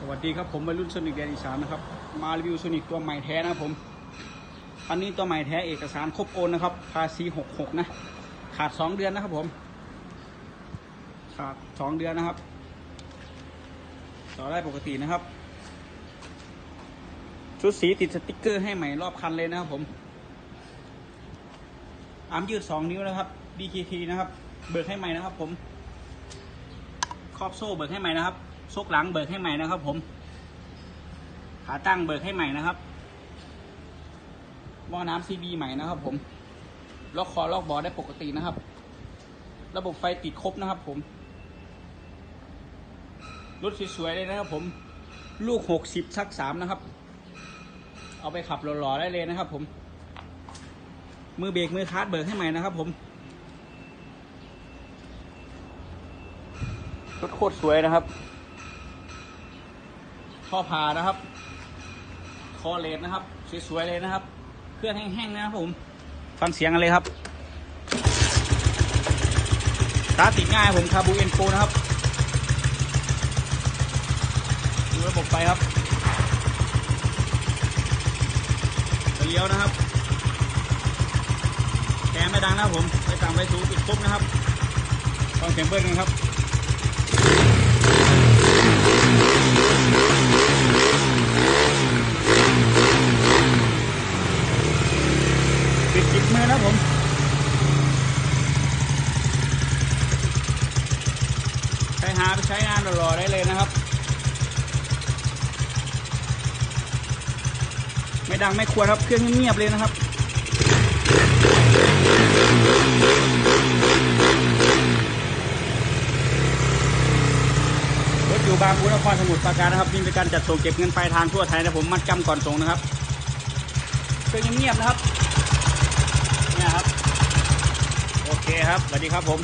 สวัสดีครับผมวัยรุ่นโซนิกแดนอีสานนะครับ มารีวิวโซนิกตัวใหม่แท้นะผมอันนี้ตัวใหม่แท้เอกสารครบโอนนะครับ ภาษี66นะ ขาด2เดือนนะครับผม ขาด2เดือนนะครับ ต่อได้ปกตินะครับ ชุดสีติดสติกเกอร์ให้ใหม่รอบคันเลยนะครับผมอามยืด2นิ้วนะครับ BKT นะครับ เบิกให้ใหม่นะครับผม ครอบโซ่เบิกให้ใหม่นะครับ ซกหลังเบิกให้ใหม่นะครับ ผม ขาตั้งเบิกให้ใหม่นะครับหม้อน้ำซีบีใหม่นะครับ ผมล็อกคอล็อกบอได้ปกตินะครับ ระบบไฟติดครบนะครับ ผมรถสวยๆเลยนะครับผม ลูกหกสิบชักสามนะครับ เอาไปขับหล่อๆได้เลยนะครับ ผม มือเบรกมือคาร์ดเบิกให้ใหม่นะครับ ผมรถโคตรสวยนะครับ ท่อพานะครับ คอเลสนะครับ สวยๆเลยนะครับ เครื่องแห้งๆนะครับผมฟังเสียงกันเลยครับตาร์ติดง่ายผมคาบูเอ็นโฟนะครับ ดูระบบไฟครับเลี้ยวนะครับแกมไม่ดังนะครับผม ไปต่ำไปสูงติดครบนะครับฟังเสียงเบิ้ลกันครับ ปิดจิบ มือนะผมไปหาไปใช้งานรอๆได้เลยนะครับ ไม่ดังไม่ควรครับเครื่องเงียบเลยนะครับรถอยู่บางปูนครสมุทรปราการนะครับนี่เป็นการจัดส่งเก็บเงินปลายทางทั่วไทยนะผมมัดจำก่อนส่งนะครับเครื่องเงียบนะครับ เนี่ยครับ โอเคครับ สวัสดีครับผม